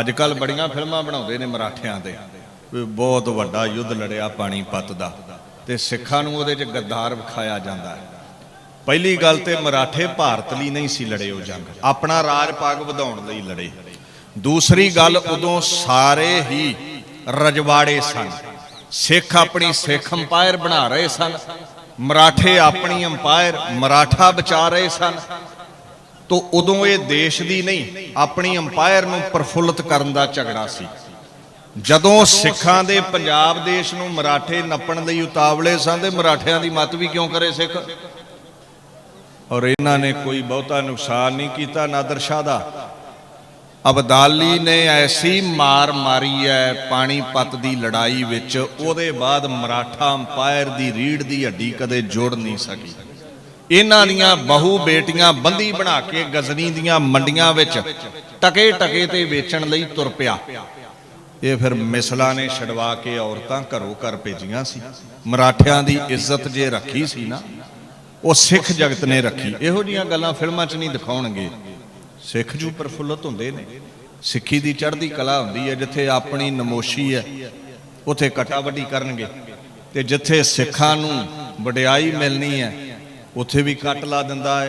ਅੱਜ ਕੱਲ ਬੜੀਆਂ ਫਿਲਮਾਂ ਬਣਾਉਂਦੇ ਨੇ ਮਰਾਠਿਆਂ ਤੇ ਵੀ ਬਹੁਤ ਵੱਡਾ ਯੁੱਧ ਲੜਿਆ ਪਾਣੀਪਤ ਦਾ। ਤੇ ਸਿੱਖਾਂ ਨੂੰ ਉਹਦੇ 'ਚ ਗੱਦਾਰ ਵਿਖਾਇਆ ਜਾਂਦਾ ਹੈ। ਪਹਿਲੀ ਗੱਲ ਤੇ ਮਰਾਠੇ ਭਾਰਤ ਲਈ ਨਹੀਂ ਸੀ ਲੜੇ ਉਹ ਜੰਗ। ਆਪਣਾ ਰਾਜ ਪਾਗ ਵਧਾਉਣ ਲਈ ਲੜੇ। ਦੂਸਰੀ ਗੱਲ, ਉਦੋਂ ਸਾਰੇ ਹੀ ਰਜਵਾੜੇ ਸਨ। ਸਿੱਖ ਆਪਣੀ ਸਿੱਖ ਅੰਪਾਇਰ ਬਣਾ ਰਹੇ ਸਨ। ਮਰਾਠੇ ਆਪਣੀ ਅੰਪਾਇਰ ਮਰਾਠਾ ਬਚਾ ਰਹੇ ਸਨ। ਤੋ ਉਦੋਂ ਇਹ ਦੇਸ਼ ਦੀ ਨਹੀਂ, ਆਪਣੀ ਅੰਪਾਇਰ ਨੂੰ ਪ੍ਰਫੁੱਲਤ ਕਰਨ ਦਾ ਝਗੜਾ ਸੀ। ਜਦੋਂ ਸਿੱਖਾਂ ਦੇ ਪੰਜਾਬ ਦੇਸ਼ ਨੂੰ ਮਰਾਠੇ ਨੱਪਣ ਲਈ ਉਤਾਵਲੇ ਸਨ ਤੇ ਮਰਾਠਿਆਂ ਦੀ ਮੱਤ ਵੀ ਕਿਉਂ ਕਰੇ ਸਿੱਖ? ਔਰ ਇਹਨਾਂ ਨੇ ਕੋਈ ਬਹੁਤਾ ਨੁਕਸਾਨ ਨਹੀਂ ਕੀਤਾ ਨਾਦਰ ਸ਼ਾਹ ਦਾ। ਅਬਦਾਲੀ ਨੇ ਐਸੀ ਮਾਰ ਮਾਰੀ ਹੈ ਪਾਣੀਪਤ ਦੀ ਲੜਾਈ ਵਿੱਚ, ਉਹਦੇ ਬਾਅਦ ਮਰਾਠਾ ਅੰਪਾਇਰ ਦੀ ਰੀੜ ਦੀ ਹੱਡੀ ਕਦੇ ਜੋੜ ਨਹੀਂ ਸਕੀ। ਇਹਨਾਂ ਦੀਆਂ ਬਹੂ ਬੇਟੀਆਂ ਬੰਦੀ ਬਣਾ ਕੇ ਗਜ਼ਨੀ ਦੀਆਂ ਮੰਡੀਆਂ ਵਿੱਚ ਟਕੇ ਟਕੇ ਤੇ ਵੇਚਣ ਲਈ ਤੁਰ ਪਿਆ। ਇਹ ਫਿਰ ਮਿਸਲਾਂ ਨੇ ਛਡਵਾ ਕੇ ਔਰਤਾਂ ਘਰੋਂ ਘਰ ਭੇਜੀਆਂ ਸੀ। ਮਰਾਠਿਆਂ ਦੀ ਇੱਜ਼ਤ ਜੇ ਰੱਖੀ ਸੀ ਨਾ, ਉਹ ਸਿੱਖ ਜਗਤ ਨੇ ਰੱਖੀ। ਇਹੋ ਜੀਆਂ ਗੱਲਾਂ ਫਿਲਮਾਂ 'ਚ ਨਹੀਂ ਦਿਖਾਉਣਗੇ। ਸਿੱਖ ਜੂ ਪ੍ਰਫੁੱਲਤ ਹੁੰਦੇ ਨੇ। ਸਿੱਖੀ ਦੀ ਚੜ੍ਹਦੀ ਕਲਾ ਹੁੰਦੀ ਹੈ, ਜਿੱਥੇ ਆਪਣੀ ਨਮੋਸ਼ੀ ਹੈ, ਉਥੇ ਕਟਾ ਵੱਡੀ ਕਰਨਗੇ। ਤੇ ਜਿੱਥੇ ਸਿੱਖਾਂ ਨੂੰ ਵਡਿਆਈ ਮਿਲਣੀ ਹੈ ਉੱਥੇ ਵੀ ਕੱਟ ਲਾ ਦਿੰਦਾ ਹੈ।